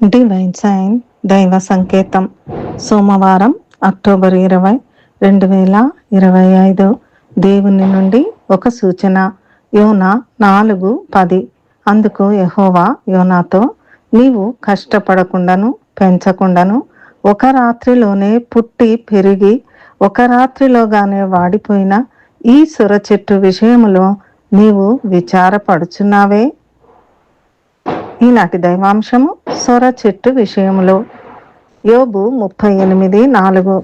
Divine sign దైవ సంకేతం. సోమవారం అక్టోబర్ ఇరవై రెండు వేల ఇరవై ఐదు. దేవుని నుండి ఒక సూచన. యోనా నాలుగు పది. అందుకు యహోవా యోనాతో నీవు కష్టపడకుండాను పెంచకుండాను ఒక రాత్రిలోనే పుట్టి పెరిగి ఒక రాత్రిలోగానే వాడిపోయిన ఈ సుర చెట్టు విషయంలో నీవు విచారపడుచున్నావే? ఈనాటి దైవాంశము సొర చెట్టు విషయంలో యోబు ముప్పై ఎనిమిది నాలుగు.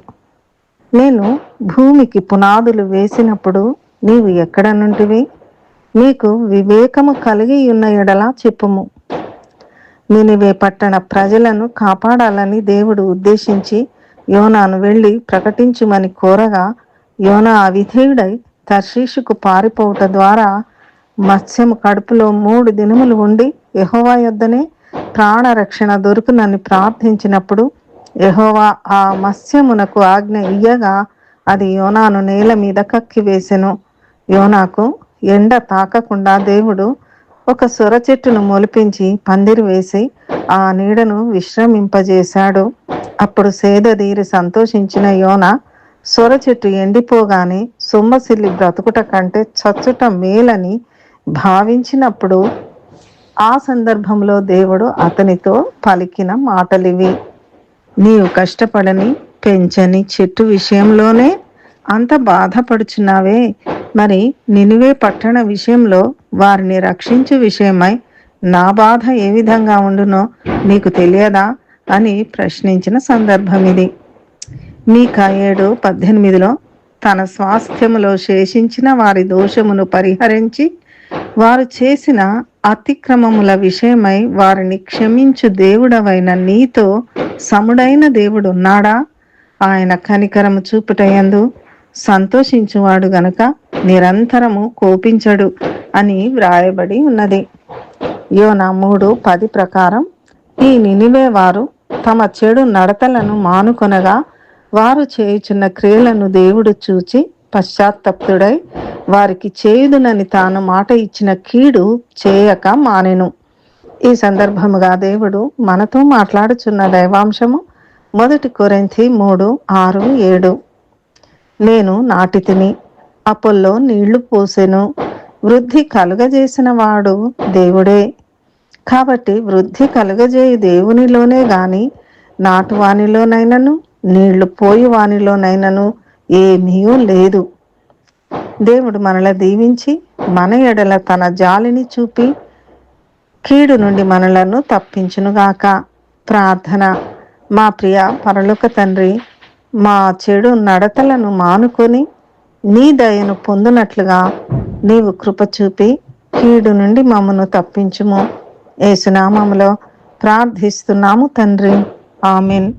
నేను భూమికి పునాదులు వేసినప్పుడు నీవు ఎక్కడ నుంటివి? నీకు వివేకము కలిగి ఉన్న ఎడల చెప్పుము. నినివే పట్టణ ప్రజలను కాపాడాలని దేవుడు ఉద్దేశించి యోనాను వెళ్ళి ప్రకటించుమని కోరగా యోనా అవిధేయుడై తర్షీషుకు పారిపోవుట ద్వారా మత్స్యము కడుపులో మూడు దినములు ఉండి యహోవా యొద్దనే ప్రాణరక్షణ దొరుకునని ప్రార్థించినప్పుడు యహోవా ఆ మత్స్యమునకు ఆజ్ఞ ఇయ్యగా అది యోనాను నేల మీద కక్కివేసెను యోనాకు ఎండ తాకకుండా దేవుడు ఒక సొర చెట్టును మొలిపించి పందిరి వేసి ఆ నీడను విశ్రమింపజేశాడు. అప్పుడు సేదదీరి సంతోషించిన యోన సొర చెట్టు ఎండిపోగానే సొమ్మసిల్లి బ్రతుకుట కంటే చచ్చుట మేలని భావించినప్పుడు ఆ సందర్భంలో దేవుడు అతనితో పలికిన మాటలివి. నీవు కష్టపడని పెంచని చెట్టు విషయంలోనే అంత బాధపడుచున్నావే. మరి నినివే పట్టణ విషయంలో వారిని రక్షించు విషయమై నా బాధ ఏ విధంగా ఉండునో నీకు తెలియదా అని ప్రశ్నించిన సందర్భం ఇది మీక ఏడు పద్దెనిమిదిలో తన స్వాస్థ్యములో శేషించిన వారి దోషమును పరిహరించి వారు చేసిన అతిక్రమముల విషయమై వారిని క్షమించు దేవుడవైన నీతో సముడైన దేవుడు ఉన్నాడా? ఆయన కనికరము చూపుటయందు సంతోషించువాడు గనక నిరంతరము కోపించడు అని వ్రాయబడి ఉన్నది. యోన మూడు పది ప్రకారం ఈ నినివే వారు తమ చెడు నడతలను మానుకొనగా వారు చేయుచున్న క్రియలను దేవుడు చూచి పశ్చాత్తప్తుడై వారికి చేయుదునని తాను మాట ఇచ్చిన కీడు చేయక మానెను. ఈ సందర్భముగా దేవుడు మనతో మాట్లాడుచున్న దైవాంశము మొదటి కొరింథీ మూడు ఆరు ఏడు. నేను నాటి తిని అపోల్లో నీళ్ళు పోసెను. వృద్ధి కలుగజేసిన వాడు దేవుడే. కాబట్టి వృద్ధి కలుగజేయి దేవునిలోనే గాని నాటువానిలోనైనను నీళ్ళు పోయి వానిలోనైనను ఏమీ లేదు. దేవుడు మనల దీవించి మన ఎడల తన జాలిని చూపి కీడు నుండి మనలను తప్పించునుగాక. ప్రార్థన. మా ప్రియ పరలోక తండ్రి మా చెడు నడతలను మానుకొని నీ దయను పొందినట్లుగా నీవు కృప చూపి కీడు నుండి మమ్మను తప్పించుము. ఏసునామములో ప్రార్థిస్తున్నాము తండ్రి. ఆమెన్.